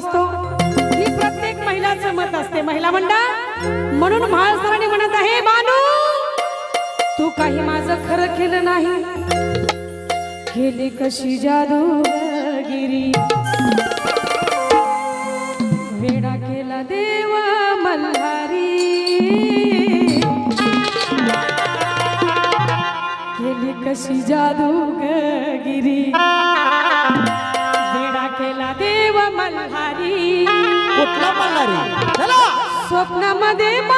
असतो. ही प्रत्येक महिलाचं मत असते. महिला मंडळ म्हणून महाराष्ट्राने म्हणत आहे बानू तू काही माझं खरं केलं नाही. केली कशी जादूगिरी. वेडा केला देव मल्हारी. केली कशी जादू Madem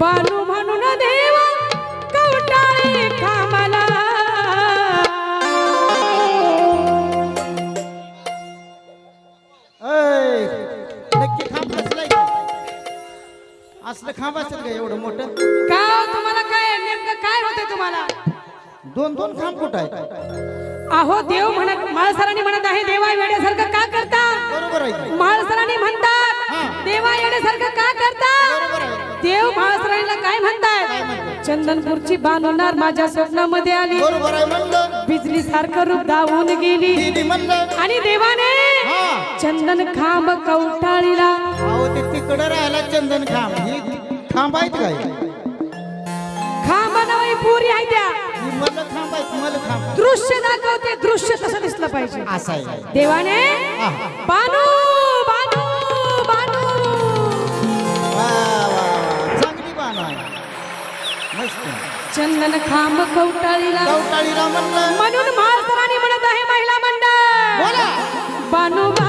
बानू म्हणून देवा कवटाळे कामाला. ऐ, नक्की खांब? असलं खांब असेल का एवढं मोठं? का हो तुम्हाला काय नेमकं काय होते तुम्हाला? दोन दोन खांब कुठं आहेत? अहो देव म्हणत माळसरांनी म्हणत आहे देवा वेड्यासारखं का करता? बरोबर आहे माळसरांनी म्हणतात. देवा येण्यासारखं का करता? बरोबर आहे. देव माळसरांना काय म्हणताय? म्हणतात? चंदनपूरची बानुनार माझ्या स्वप्नामध्ये आली. बरोबर आहे म्हणलं. बिजली सारखं रूप दावून गेली. म्हणलं. आणि देवाने हा. चंदन खांब कवटाळीला. अहो ते तिकडं राहिला चंदन खांब. ही खांब आहेत काय? खांब नवई पुरी आहे त्या. ही मला खांब आहेत मला खांब दृश्य दाखवते दृश्य तसं दिसलं पाहिजे. असं आहे. देवाने बानू चंदन खांब कवटाळीला. कवटाळीला म्हणून महाराष्ट्राने म्हणत आहे महिला मंडळ बानोबा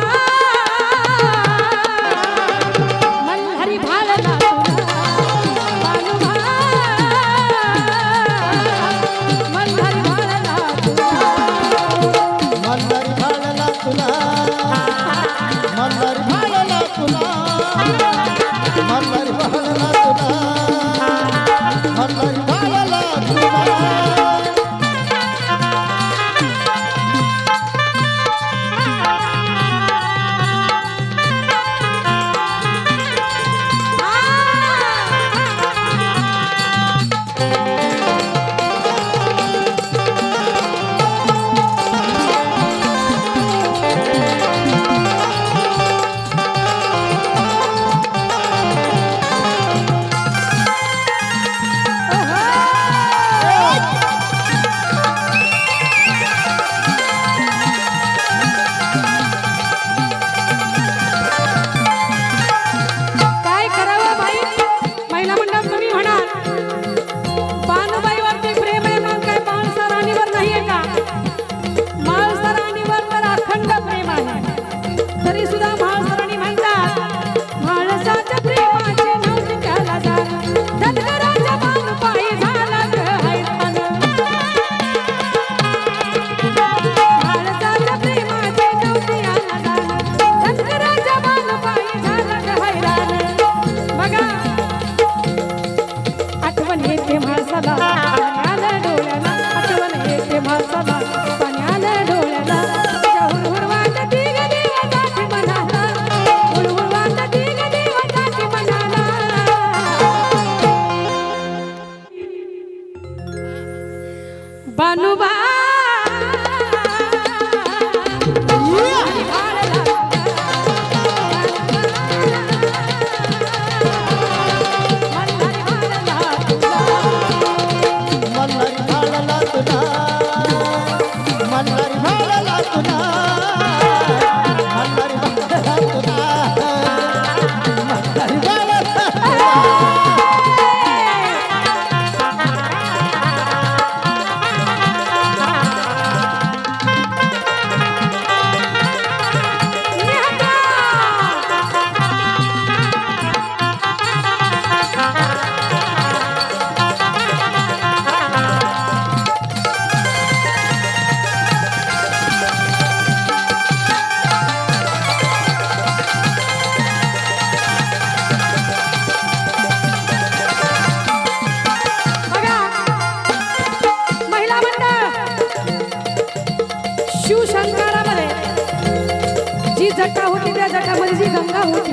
जटा होती त्या जटामध्ये जी गंगा होती.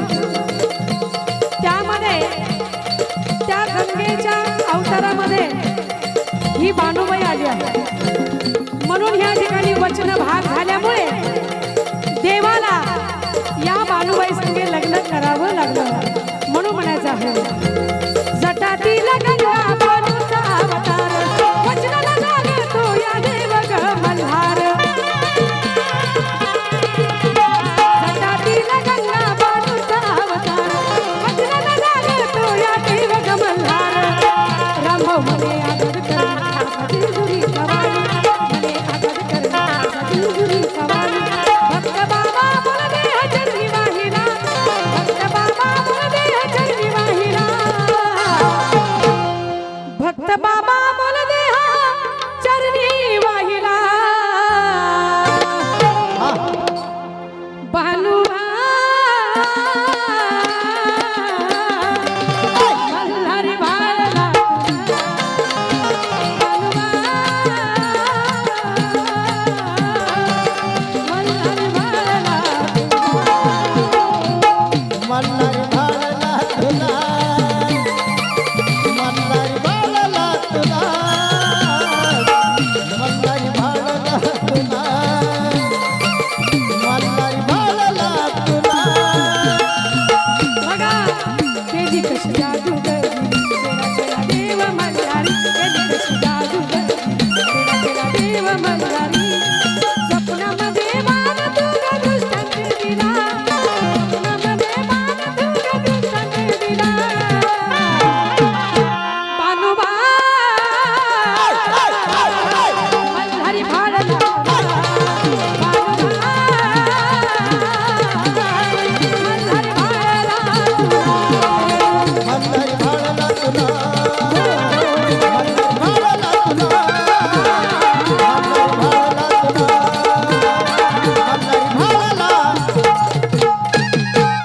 त्यामध्ये त्या गंगेच्या अवतारामध्ये ही बाणूबाई आली आहे. म्हणून या ठिकाणी वचन भाग झाल्यामुळे देवाला या बाणूबाई संगे लग्न करावं लागलं. म्हणून म्हणायचं आहे